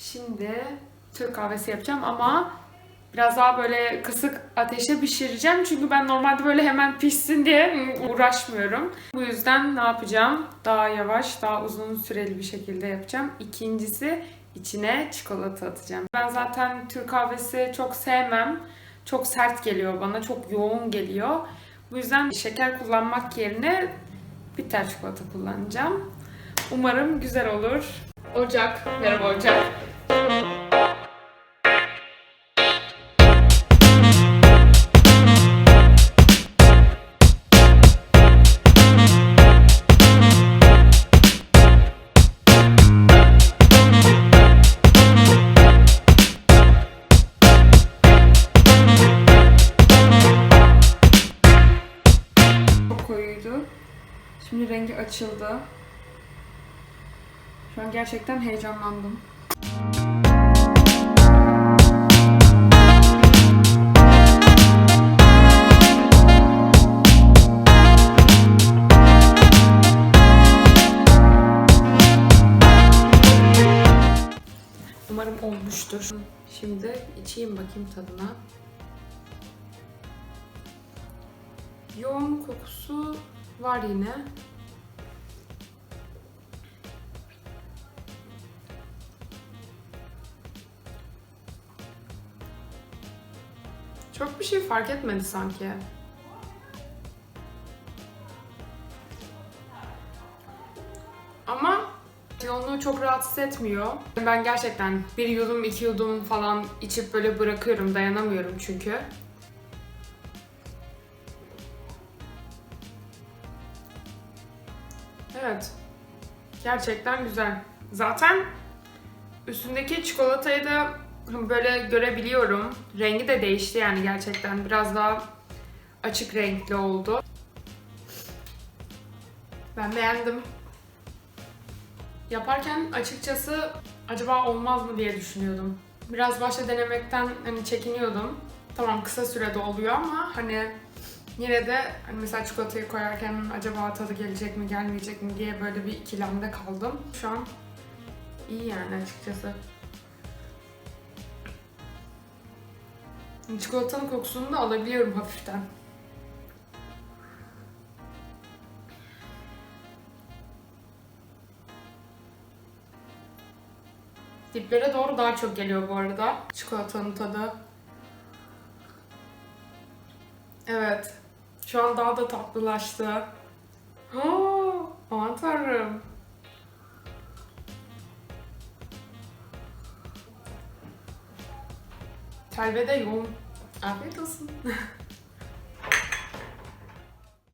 Şimdi Türk kahvesi yapacağım ama biraz daha böyle kısık ateşe pişireceğim. Çünkü ben normalde böyle hemen pişsin diye uğraşmıyorum. Bu yüzden ne yapacağım? Daha yavaş, daha uzun süreli bir şekilde yapacağım. İkincisi içine çikolata atacağım. Ben zaten Türk kahvesi çok sevmem. Çok sert geliyor bana, çok yoğun geliyor. Bu yüzden şeker kullanmak yerine bitter çikolata kullanacağım. Umarım güzel olur. Ocak, merhaba Ocak. Şimdi rengi açıldı. Şu an gerçekten heyecanlandım. Umarım olmuştur. Şimdi içeyim bakayım tadına. Yoğun kokusu var yine. Çok bir şey fark etmedi sanki. Ama yoğunluğu çok rahatsız etmiyor. Ben gerçekten bir yudum iki yudum falan içip böyle bırakıyorum dayanamıyorum çünkü. Evet. Gerçekten güzel. Zaten üstündeki çikolatayı da böyle görebiliyorum. Rengi de değişti yani gerçekten. Biraz daha açık renkli oldu. Ben beğendim. Yaparken açıkçası acaba olmaz mı diye düşünüyordum. Biraz başta denemekten hani çekiniyordum. Tamam kısa sürede oluyor ama hani Yine de hani mesela çikolatayı koyarken acaba tadı gelecek mi gelmeyecek mi diye böyle bir ikilemde kaldım. Şu an iyi yani açıkçası. Çikolatanın kokusunu da alabiliyorum hafiften. Diplere doğru daha çok geliyor bu arada çikolatanın tadı. Evet. Şu an daha da tatlılaştı. Aman tanrım. Telve de yoğun. Afiyet olsun.